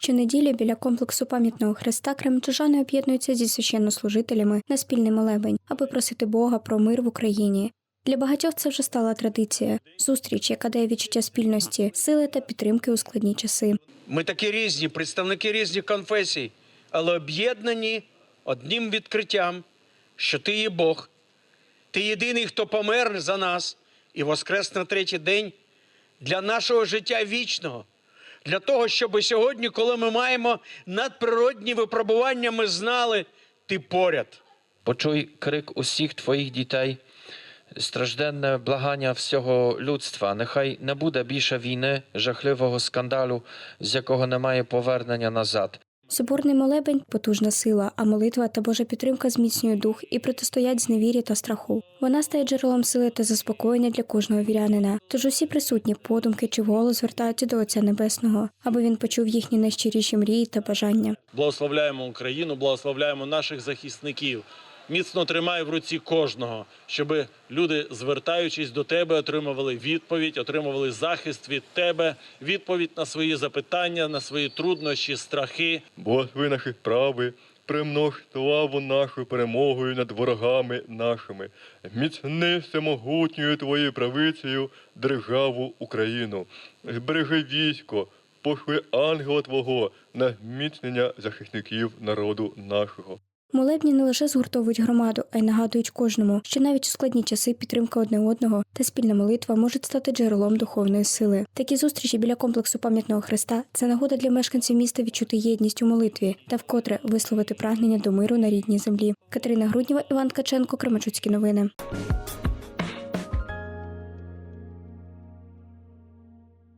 Щонеділі біля комплексу пам'ятного хреста кремчужани об'єднуються зі священнослужителями на спільний молебень, аби просити Бога про мир в Україні. Для багатьох це вже стала традиція зустріч, яка дає відчуття спільності, сили та підтримки у складні часи. Ми такі різні, представники різних конфесій, але об'єднані одним відкриттям, що ти є Бог, ти єдиний, хто помер за нас і воскрес на третій день для нашого життя вічного. Для того, щоб сьогодні, коли ми маємо надприродні випробування, ми знали, ти поряд. Почуй крик усіх твоїх дітей, стражденне благання всього людства. Нехай не буде більше війни, жахливого скандалу, з якого немає повернення назад. Соборний молебень потужна сила, а молитва та Божа підтримка зміцнює дух і протистоять зневірі та страху. Вона стає джерелом сили та заспокоєння для кожного вірянина. Тож усі присутні подумки чи вголос звертаються до Отця Небесного, аби він почув їхні найщиріші мрії та бажання. Благословляємо Україну, благословляємо наших захисників. Міцно тримай в руці кожного, щоб люди, звертаючись до тебе, отримували відповідь, отримували захист від тебе, відповідь на свої запитання, на свої труднощі, страхи. Благослови наші справи, примнож славу нашу перемогою над ворогами нашими. Міцни всемогутньою твоєю правицею державу Україну. Збережи військо, пошли ангела Твого на зміцнення захисників народу нашого. Молебні не лише згуртовують громаду, а й нагадують кожному, що навіть у складні часи підтримка одне одного та спільна молитва можуть стати джерелом духовної сили. Такі зустрічі біля комплексу пам'ятного хреста це нагода для мешканців міста відчути єдність у молитві та вкотре висловити прагнення до миру на рідній землі. Катерина Грудніва, Іван Каченко, Кременчуцькі новини.